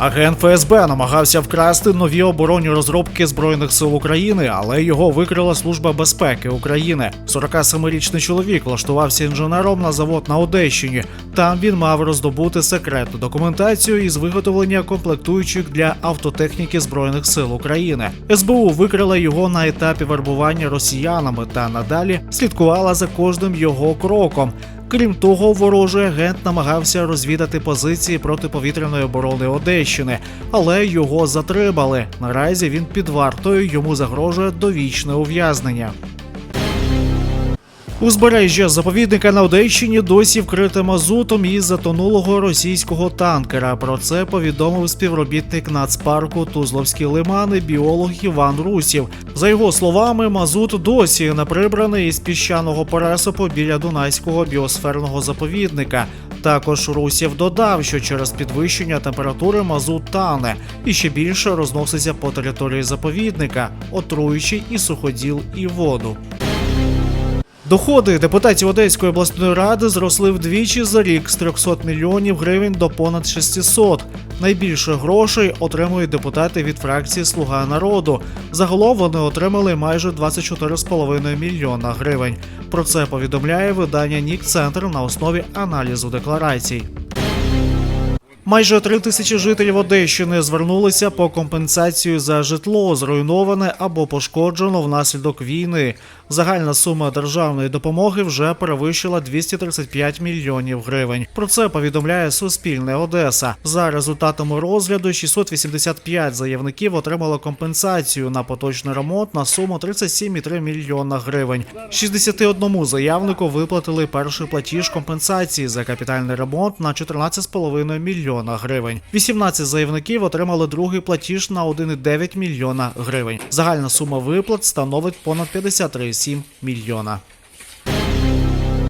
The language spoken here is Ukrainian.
Агент ФСБ намагався вкрасти нові оборонні розробки збройних сил України, але його викрила служба безпеки України. 47-річний чоловік влаштувався інженером на завод на Одещині. Там він мав роздобути секретну документацію із виготовлення комплектуючих для автотехніки збройних сил України. СБУ викрила його на етапі вербування росіянами та надалі слідкувала за кожним його кроком. Крім того, ворожий агент намагався розвідати позиції протиповітряної оборони Одещини, але його затримали. Наразі він під вартою йому загрожує довічне ув'язнення. Узбережжя заповідника на Одещині досі вкрите мазутом із затонулого російського танкера. Про це повідомив співробітник нацпарку Тузловські лимани, біолог Іван Русів. За його словами, мазут досі не прибраний із піщаного пересипу біля Дунайського біосферного заповідника. Також Русів додав, що через підвищення температури мазут тане і ще більше розноситься по території заповідника, отруючи і суходіл, і воду. Доходи депутатів Одеської обласної ради зросли вдвічі за рік з 300 мільйонів гривень до понад 600. Найбільше грошей отримують депутати від фракції Слуга народу. Загалом вони отримали майже 24,5 мільйона гривень. Про це повідомляє видання Нік Центр на основі аналізу декларацій. Майже три тисячі жителів Одещини звернулися по компенсацію за житло, зруйноване або пошкоджено внаслідок війни. Загальна сума державної допомоги вже перевищила 235 мільйонів гривень. Про це повідомляє Суспільне Одеса. За результатами розгляду 685 заявників отримало компенсацію на поточний ремонт на суму 37,3 мільйона гривень. 61 заявнику виплатили перший платіж компенсації за капітальний ремонт на 14,5 мільйона гривень. 18 заявників отримали другий платіж на 1,9 мільйона гривень. Загальна сума виплат становить понад 53,7 мільйона.